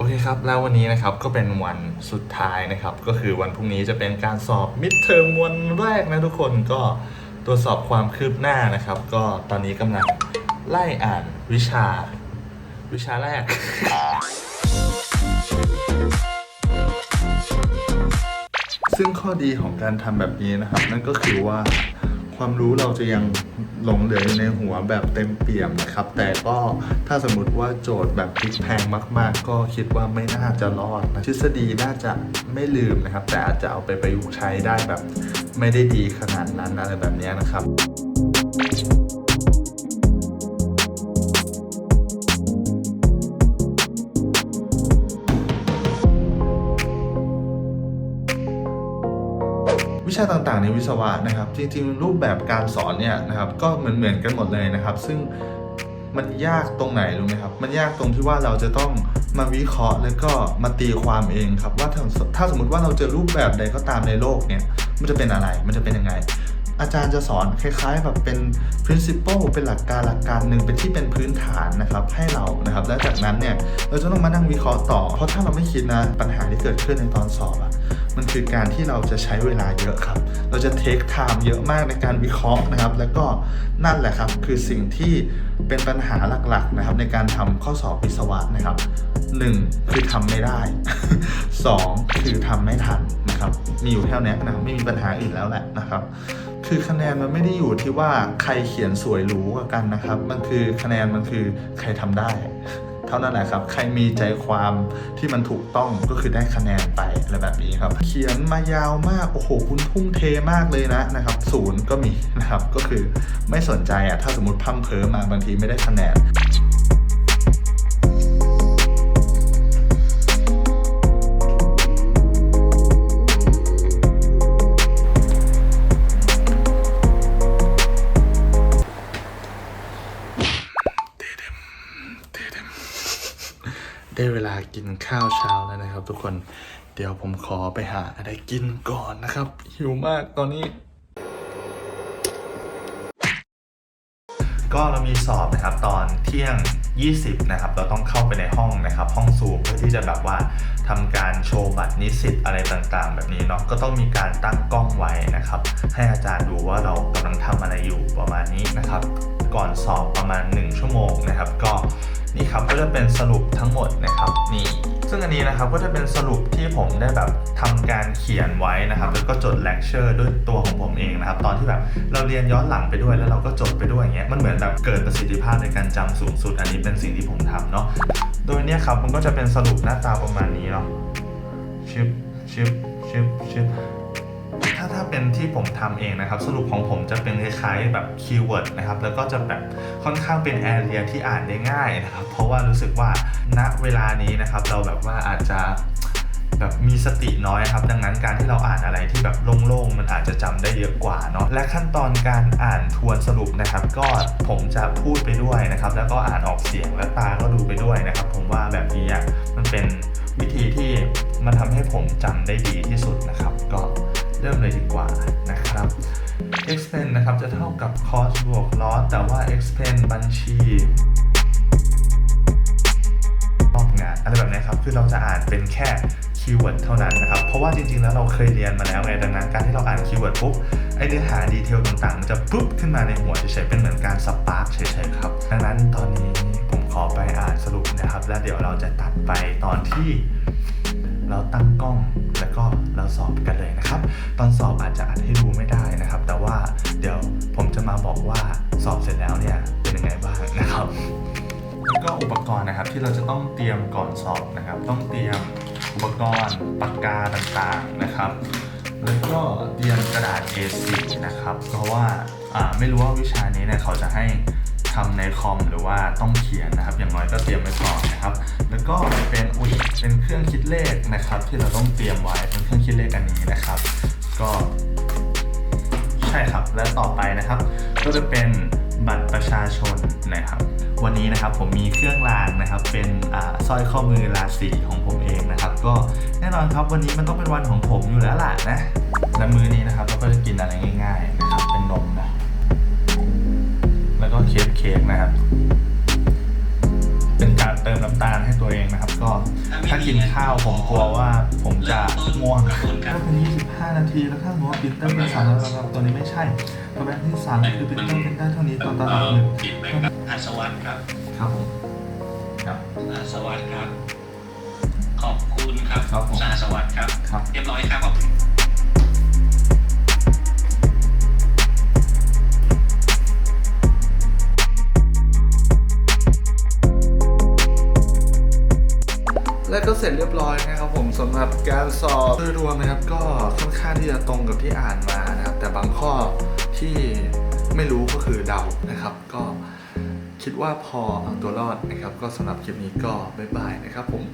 โอเคครับ แล้ววันนี้นะครับก็เป็นวันสุดท้ายนะครับ ก็คือวันพรุ่งนี้จะเป็นการสอบมิดเทอมวันแรกนะทุกคนก็ตรวจสอบความคืบหน้านะครับ ก็ตอนนี้กำลังไล่อ่านวิชา วิชาแรก ซึ่งข้อดีของการทำแบบนี้นะครับ นั่นก็คือว่าความรู้เราจะยัง หลงเหลืออยู่ในหัวแบบเต็มเปี่ยมนะครับ แต่ก็ถ้าสมมติว่าโจทย์แบบพลิกแพงมาก ๆ ก็คิดว่าไม่น่าจะรอดนะทฤษฎีน่าจะไม่ลืมนะครับ แต่อาจจะเอาไปประยุกต์ใช้ได้แบบ ไม่ได้ดีขนาดนั้นอะไรแบบนี้นะครับ วิชาต่างๆ ในวิศวะนะครับ จริงๆ รูปแบบการสอนเนี่ยนะครับก็เหมือนเหมือนๆกันหมดเลยนะครับ ซึ่งมันยากตรงไหนรู้ไหมครับ มันยากตรงที่ว่าเราจะต้องมาวิเคราะห์แล้วก็มาตีความเองครับว่าถ้าถ้าสมมติว่าเราเจอรูปแบบใดก็ตามในโลกเนี่ยมันจะเป็นอะไรมันจะเป็นยังไง อาจารย์จะสอนคล้ายๆแบบเป็น principle เป็นหลักการหลักการหนึ่งเป็นที่เป็นพื้นฐานนะครับให้เรานะครับ และจากนั้นเนี่ยเราจะต้องมานั่งวิเคราะห์ต่อ เพราะถ้าเราไม่คิดนะปัญหาที่เกิดขึ้นในตอนสอบอะ มันคือการที่เราจะใช้เวลาเยอะครับ เราจะ take time เยอะมากในการวิเคราะห์นะครับ แล้วก็นั่นแหละครับคือสิ่งที่เป็นปัญหาหลักๆนะครับ ในการทำข้อสอบวิศวะนะครับ 1. คือทำไม่ได้ 2. คือทำไม่ทันนะครับ มีอยู่แค่นี้นะครับไม่มีปัญหาอื่นแล้วแหละนะครับคือคะแนนมันไม่ได้อยู่ที่ว่าใครเขียนสวยหรูกว่ากันนะครับ มันคือคะแนนมันคือใครทำได้ เท่านั้นแหละครับ ใครมีใจความที่มันถูกต้องก็คือได้คะแนนไปอะไรแบบนี้ครับ เขียนมายาวมาก โอ้โห คุณทุ่มเทมากเลยนะนะครับศูนย์ก็มีนะครับ ก็คือไม่สนใจอะ ถ้าสมมติพั่มเพิ่มมาบางทีไม่ได้คะแนน ได้เวลากินข้าวเช้าแล้วนะครับ ทุกคนเดี๋ยวผมขอไปหาอะไรกินก่อนนะครับ หิวมากตอนนี้ ก็เรามีสอบนะครับตอนเที่ยง 20 นะครับ เราต้องเข้าไปในห้องนะครับ ห้องซูมเพื่อที่จะแบบว่าทำการโชว์บัตรนิสิตอะไรต่างๆ แบบนี้เนาะก็ต้องมีการตั้งกล้องไว้นะครับ ให้อาจารย์ดูว่าเรากำลังทำอะไรอยู่ประมาณนี้นะครับ ก่อนสอบประมาณ 1 ชั่วโมงนะครับ ก็ นี่ครับก็จะเป็นสรุปทั้งหมดนะครับนี่ซึ่งอันนี้นะครับก็จะเป็นสรุปที่ผมได้แบบทำการเขียนไว้นะครับแล้วก็จดเลคเชอร์ด้วยตัวของผมเองนะครับตอนที่แบบเราเรียนย้อนหลังไปด้วยแล้วเราก็จดไปด้วยอย่างเงี้ยมันเหมือนแบบเกิดประสิทธิภาพในการจำสูงสุด อันนี้เป็นสิ่งที่ผมทำเนาะโดยเนี่ยครับมันก็จะเป็นสรุปหน้าตาประมาณนี้เนาะชิบชิบชิบชิบ ถ้าถ้าเป็นที่ผมทำเองนะครับ สรุปของผมจะเป็นคล้ายๆแบบคีย์เวิร์ดนะครับ แล้วก็จะแบบค่อนข้างเป็นแอเรียที่อ่านได้ง่ายนะครับ เพราะว่ารู้สึกว่าณเวลานี้นะครับ เราแบบว่าอาจจะแบบมีสติน้อยครับ ดังนั้นการที่เราอ่านอะไรที่แบบโล่งๆ มันอาจจะจำได้เยอะกว่าเนาะและขั้นตอนการอ่านทวนสรุปนะครับ ก็ผมจะพูดไปด้วยนะครับ แล้วก็อ่านออกเสียงและตาก็ดูไปด้วยนะครับ ผมว่าแบบนี้อะมันเป็นวิธีที่มันทำให้ผมจำได้ดีที่สุดนะครับ ก็ เริ่มเลยดีกว่านะครับ expense นะครับจะเท่ากับ cost บวก loss แต่ว่า expense บัญชีรอบงานอะไรแบบนี้ครับ คือเราจะอ่านเป็นแค่คีย์เวิร์ดเท่านั้นนะครับ เพราะว่าจริงๆ แล้วเราเคยเรียนมาแล้วไง ดังนั้นการที่เราอ่านคีย์เวิร์ดปุ๊บ ไอเนื้อหาดีเทลต่างๆ จะปุ๊บขึ้นมาในหัวเฉยๆ เป็นเหมือนการสปาร์กเฉยๆครับ ดังนั้นตอนนี้ผมขอไปอ่านสรุปนะครับ แล้วเดี๋ยวเราจะตัดไปตอนที่ เราตั้งกล้องแล้วก็เราสอบกันเลยนะครับ ตอนสอบอาจจะอัดให้ดูไม่ได้นะครับ แต่ว่าเดี๋ยวผมจะมาบอกว่าสอบเสร็จแล้วเนี่ยเป็นยังไงบ้างนะครับแล้วก็อุปกรณ์นะครับที่เราจะต้องเตรียมก่อนสอบนะครับ ต้องเตรียมอุปกรณ์ปากกาต่างๆนะครับ แล้วก็เตรียมกระดาษ A4 นะครับ เพราะว่าอ่าไม่รู้ว่าวิชานี้เนี่ยเขาจะให้ ทำในคอมหรือว่าต้องเขียนนะครับ อย่างน้อยก็เตรียมไว้ก่อนนะครับ แล้วก็เป็นอุยเป็นเครื่องคิดเลขนะครับ ที่เราต้องเตรียมไว้เป็นเครื่องคิดเลขอันนี้นะครับ ก็ใช่ครับ และต่อไปนะครับ ก็จะเป็นบัตรประชาชนนะครับ วันนี้นะครับผมมีเครื่องรางนะครับ เป็นอ่าสร้อยข้อมือราศีของผมเองนะครับ ก็แน่นอนครับวันนี้มันต้องเป็นวันของผมอยู่แล้วล่ะนะและมื้อนี้นะครับเราก็จะกินอะไรง่าย ๆ นะครับ เป็นนมนะ แล้วก็เค้กเค้กนะครับ เป็นการเติมน้ำตาลให้ตัวเองนะครับ ก็ถ้าไม่ถ้ากินข้าวผมกลัวว่าผมจะง่วงขอบคุณครัถ้าบเป็น 25 นาทีแล้วถ้าสมมติว่าปินเตอร์เป็นสามแล้วครับตัวนี้ไม่ใช่ตัวแบงค์ที่สั่งคือปินเตอร์เป็นได้เท่านี้ตอนตลาดหนึ่งปิดไหมครับอาสวัสดิ์ครับครับผมครับอาสวัสดิ์ครับ ขอบคุณครับครับผมอาสวัสดิ์ครับครับ เรียบร้อยครับขอบคุณ เสร็จเรียบร้อยนะครับผมสำหรับการสอบโดยรวมนะครับก็ค่อนข้างที่จะตรงกับที่อ่านมานะครับ แต่บางข้อที่ไม่รู้ก็คือเดานะครับ ก็คิดว่าพอเอาตัวรอดนะครับ ก็สำหรับคลิปนี้ก็บ๊ายบายนะครับผม